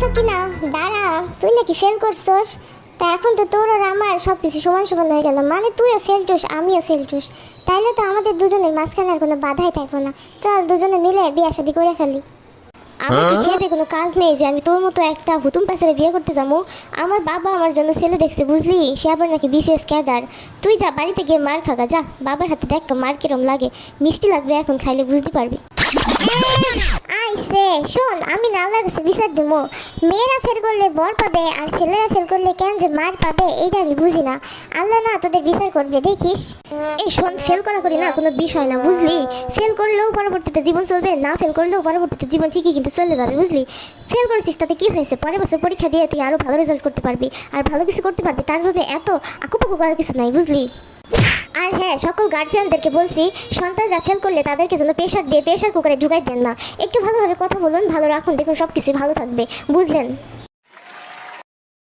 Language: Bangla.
বুঝতেছ কি না দাঁড়া তুই নাকি ফেল করছস? তা এখন তো তোর আর আমার সব কিছু সমান সমান হয়ে গেল। মানে তুইও ফেলটুস আমিও ফেলটুস তাইলে তো আমাদের দুজনের মাঝখানে আর কোনো বাধাই থাকব না। চল দুজনে মিলে বিয়ে শাদি করে ফেলি। আমার কি খেতে কোনো কাজ নেই যে আমি তোর মতো একটা হুতুম বিয়ে করতে যাব। আমার বাবা আমার জন্য ছেলে দেখছে বুঝলি? সে আবার নাকি বিসিএস ক্যাডার। তুই যা বাড়িতে গিয়ে মার খাগা যা। বাবার হাতে দেখ তো মার কিরম লাগে। মিষ্টি লাগবে এখন খাইলে বুঝতে পারবি। শোন, আমি না কাছে বিচার দেবো। মেয়েরা ফেল করলে বর পাবে আর ছেলেরা ফেল করলে কেন যে মার পাবে, এইটা আমি বুঝি না। আল্লাহ না তোদের বিচার করবে, দেখিস? এই শোন, ফেল করা করি না, কোনো বিষয় না, বুঝলি? ফেল করলেও পরবর্তীতে জীবন চলবে, না ফেল করলেও পরবর্তীতে জীবন ঠিকই কিন্তু চলে যাবে, বুঝলি? ফেল করেছিস তাতে কি হয়েছে? পরের বছর পরীক্ষা দিয়ে তুই আরও ভালো রেজাল্ট করতে পারবি, আর ভালো কিছু করতে পারবি, তার জন্য এত আকুপাকু করার কিছু নাই, বুঝলি? আর হ্যাঁ সকল গার্জিয়ানদেরকে বলছি, সন্তানরা ফেল করলে তাদেরকে যেন প্রেশার দিয়ে প্রেশার কুকারে ঢুকাই দেন না। একটু ভালোভাবে কথা বলুন, ভালো রাখুন, দেখুন সব কিছুই ভালো থাকবে। বুঝলেন?